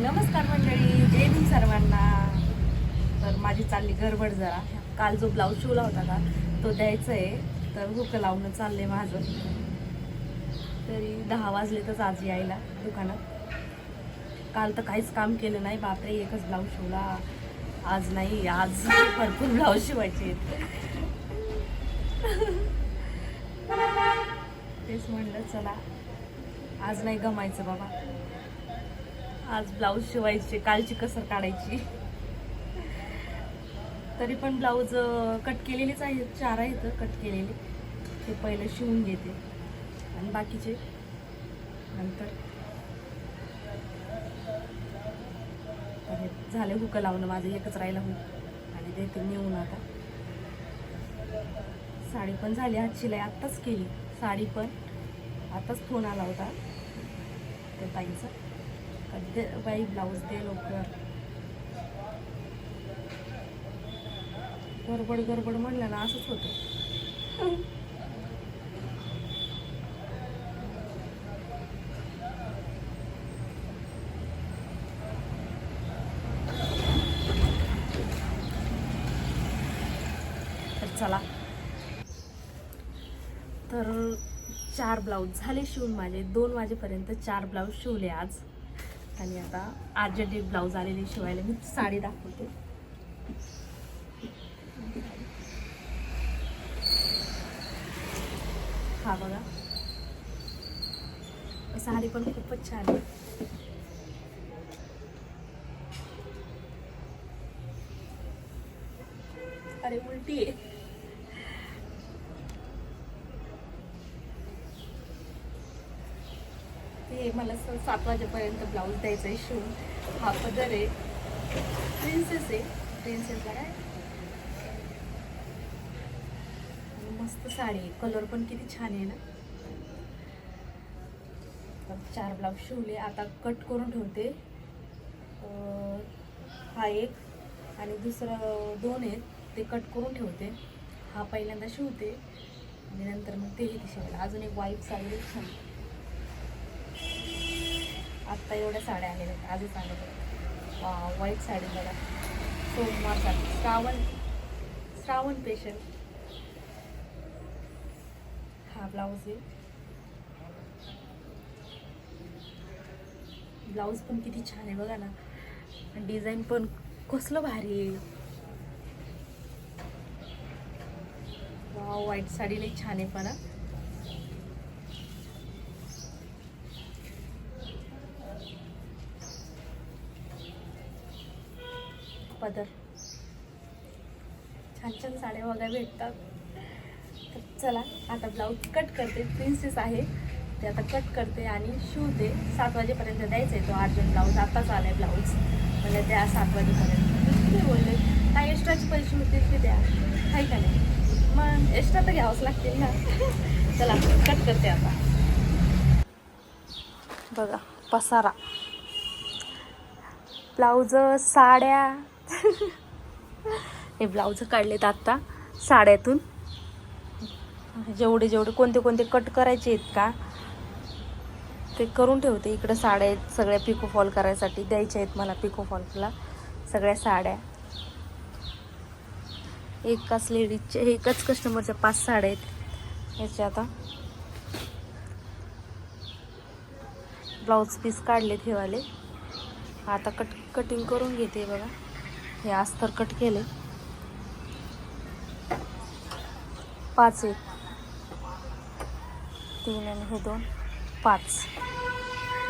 नमस्कार मंडळी जय भीम सर्वांना. तर माझी चालली गडबड जरा. काल जो ब्लाऊज शिवला होता का तो द्यायचा आहे तर हुक लावणं चाललंय माझं. तरी दहा वाजले तर आज यायला दुकानात. काल तर काहीच काम केलं नाही. बापरे एकच ब्लाऊज शिवला. आज नाही आज भरपूर ब्लाऊज शिवायचे आहेत. तेच म्हणलं चला. आज नाही गमायचं बाबा. आज ब्लाऊज शिवायचे कालची कसर काढायची. तरी पण ब्लाऊज कट केलेलेच आहेत चार आहेत कट केलेले. ते पहिलं शिवून घेते. आणि बाकीचे नंतर. झाले हुक लावणं माझं एकच राहिलं हो आणि देते नेऊन आता. साडी पण झाली आज शिलाई आत्ताच केली. साडी पण आताच फोन आला होता. त्या ताईचा. दे बाई ब्लाऊज दे लवकर. गडबड गडबड म्हणलं ना असंच होतं. चला. तर चार ब्लाऊज झाले शिवून माझे. दोन वाजेपर्यंत चार ब्लाऊज शिवले आज. आणि आता अर्जंट ब्लाऊज आलेले शिवायला मी साडी दाखवते. हा बघा. साडी पण खूपच छान आहे. अरे उलटी आहे. ते मला सर सात वाजेपर्यंत ब्लाऊज द्यायचा आहे शिवून हा पदर आहे. प्रिन्सेस आहे. प्रिन्सेसला काय? मस्त साडी आहे. कलर पण किती छान आहे ना. चार ब्लाऊज शिवले. आता कट करून ठेवते. हा एक आणि दुसरं दोन आहेत. ते कट करून ठेवते. हा पहिल्यांदा शिवते. आणि नंतर मग ते इथे शिवायला अजून एक वाईट चालली आहे. छान आत्ता एवढ्या साड्या आलेल्या आहेत. आजच आलेल्या वा व्हाईट साडी बघा. सोमवारसाठी श्रावण श्रावण पेशल हा ब्लाऊज आहे. ब्लाऊज पण किती छान आहे बघा ना. डिझाईन पण कसलं भारी आहे. वा व्हाईट साडी लई छान आहे पण फादर छान छान साड्या वगैरे भेटतात. तर चला आता ब्लाऊज कट करते. प्रिन्सेस आहे. ते आता कट करते आणि शिवते सात वाजेपर्यंत द्यायचं आहे तो अर्जंट ब्लाऊज आताच आलाय ब्लाऊज म्हणजे द्या सात वाजेपर्यंत. तुम्ही बोलले काय एक्स्ट्राचे पैसे होते ते द्या. काही का नाही? मग एक्स्ट्रा तर घ्यावंच लागतील ना. चला कट करते आता. बघा पसारा. ब्लाऊज साड्या हे ब्लाऊज काढलेत आत्ता साड्यातून. जेवढे जेवढे कोणते कोणते कट करायचे आहेत का ते करून ठेवते. इकडे साड्या आहेत सगळ्या पिको फॉल करायसाठी द्यायच्या आहेत मला पिको फॉलला सगळ्या साड्या. एकाच लेडीजच्या एकाच कस्टमरच्या पाच साड्या आहेत. याच्या आता ब्लाऊज पीस काढले ठेवाले आता कट कटिंग करून घेते बघा. हे अस्तर कट केले. पाच एक. तीन आणि हे दोन. पाच.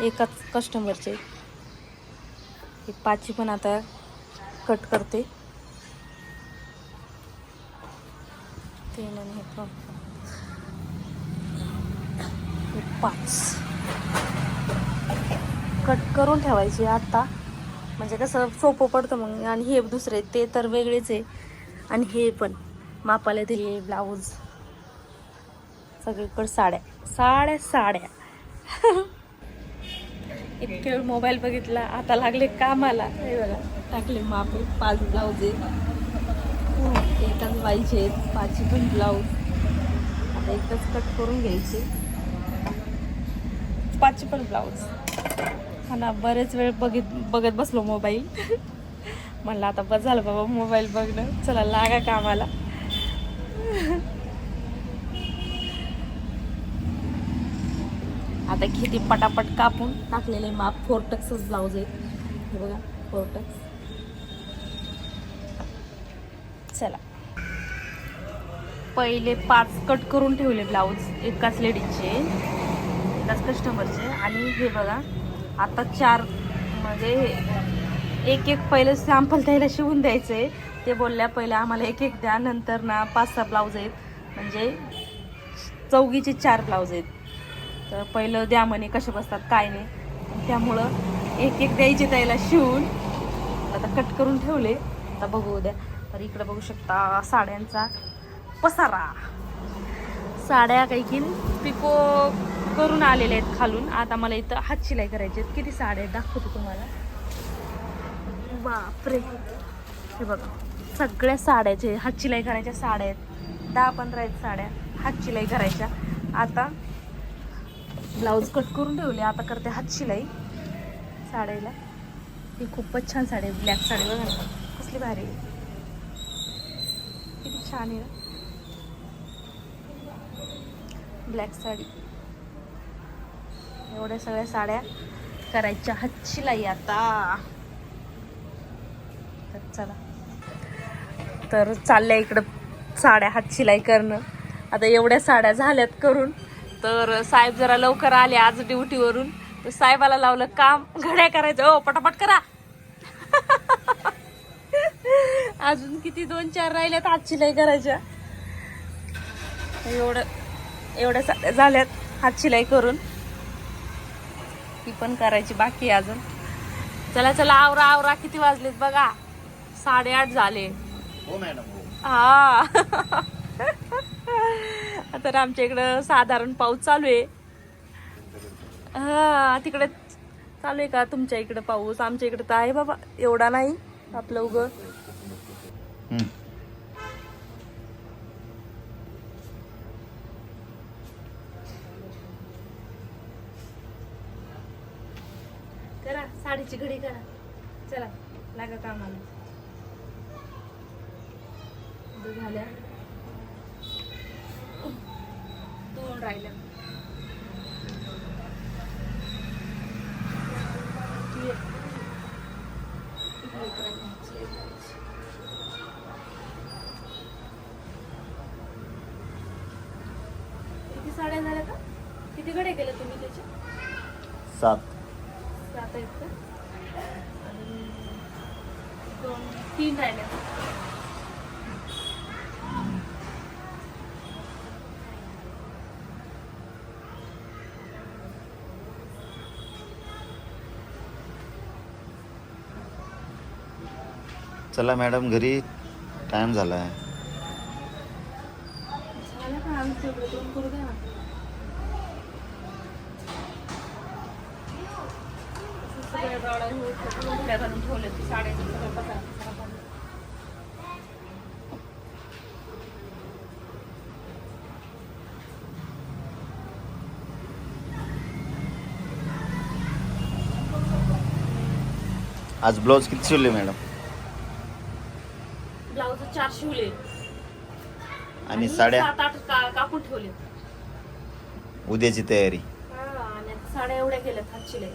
एकाच कस्टमरचे हे पाचची पण आता कट करते. तीन आणि हे दोन. हे पाच. कट करून ठेवायची आत्ता म्हणजे कसं सोपं पडतं मग. आणि हे दुसरे ते तर वेगळेच आहे. आणि हे पण मापाला दिले ब्लाऊज. सगळीकडे साड्या साड्या साड्या. इतके वेळ मोबाईल बघितला आता लागले कामाला. हे बघा टाकले माप पाच ब्लाऊज आहे एकाच बाईचे आहेत पण ब्लाऊज. आता एकच कट करून घ्यायचे. पाचशे पण ब्लाऊज. हा ना बरेच वेळ बघित बघत बसलो मोबाईल. म्हणलं आता बस झालं बाबा मोबाईल बघणं. चला लागा कामाला. आता किती पटापट कापून टाकलेले माप. फोरटक्सच ब्लाऊज आहेत हे बघा फोरटक्स चला. पहिले पाच कट करून ठेवले ब्लाऊज एकाच लेडीजचे एकाच कस्टमरचे आणि हे बघा आता चार म्हणजे एक एक पहिलं सॅम्पल त्याला शिवून द्यायचं. आहे ते बोलल्या पहिलं आम्हाला एक एक द्या नंतर ना पाच सहा ब्लाऊज आहेत. म्हणजे चौघीचे चार ब्लाऊज आहेत. तर पहिलं द्या म्हणे कसे बसतात काय नाही. त्यामुळं एक एक द्यायचे त्याला शिवून. आता कट करून ठेवले. आता बघू उद्या. तर इकडं बघू शकता साड्यांचा पसारा. साड्या काही की पिको करून आलेले आहेत खालून. आता मला इथं हात शिलाई करायची आहेत. किती साड्या आहेत दाखवतो तुम्हाला. बापरे. हे बघा. सगळ्या साड्याचे हात शिलाई करायच्या साड्या आहेत. दहा पंधरा आहेत साड्या. हात शिलाई करायच्या. आता ब्लाऊज कट करून ठेवले. आता करते हात शिलाई. साड्याला. ही खूपच छान साडी आहे. ब्लॅक साडी बघा ना. कसली भारी आहे. किती छान आहे ना. ब्लॅक साडी. एवढ्या सगळ्या साड्या करायच्या हात शिलाई आता. तर चला. तर चालल्या इकडं साड्या हात शिलाई करणं. आता एवढ्या साड्या झाल्यात करून. तर साहेब जरा लवकर आले आज ड्युटीवरून. तर साहेबाला लावलं काम. घड्या करायचं. ओ पटापट करा. अजून किती? दोन चार राहिल्यात हात शिलाई करायच्या. एवढं एवढ्या साड्या झाल्यात हात शिलाई करून. पण करायची बाकी अजून. चला चला आवरा आवरा किती वाजलेत बघा. साडेआठ झाले. हो मॅडम हो. हा. तर आमच्या इकडं साधारण पाऊस चालू आहे. हा तिकडे चालू आहे का तुमच्या इकडं पाऊस? आमच्या इकडे तर आहे बाबा एवढा नाही. आपलं उग. करा साडीची घडी करा. चला लागा कामाला. झाल्या. दोन राहिल्या. किती साड्या झाल्या का? किती घडे केले तुम्ही त्याचे? सात आहेत का आणि दोन तीन राहिल्या. चला मॅडम घरी टाइम झाला आहे झालं. का आमचं एवढं दोन करू द्या ना असं सगळ्या गाड्या हो- उघड्या घालून ठेवल्या ते साड्याचं सगळं पसारा पसारा पडला. आज ब्लाऊज किती शिवले मॅडम? ब्लाऊज चार शिवले. आणि साड्या? सात आठ का- कापून ठेवले. उद्याची तयारी. हा, आणि साड्या एवढ्या केल्यात हात शिलाई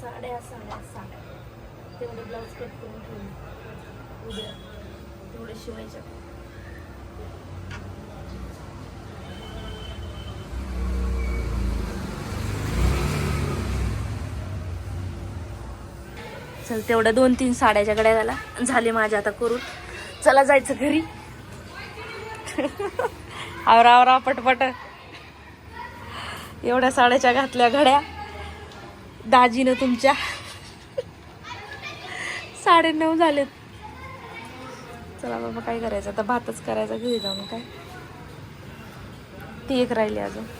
साड्या साड्या साड्या. तेवढे ब्लाऊज कट करून ठेवले. उद्या. तेवढे शिवायच्या चल तेवढ्या दोन तीन साड्याच्या गड्या झाला झाले माझ्या आता करून. चला जायचं घरी. आवरा आवरा पटपट. एवढ्या साड्याच्या घातल्या घड्या. दाजीनं तुमच्या. साडे नऊ झालेत. चला बाबा काय करायचं? आता भातच करायचा घरी जाऊन काय? ती एक राहिली अजून.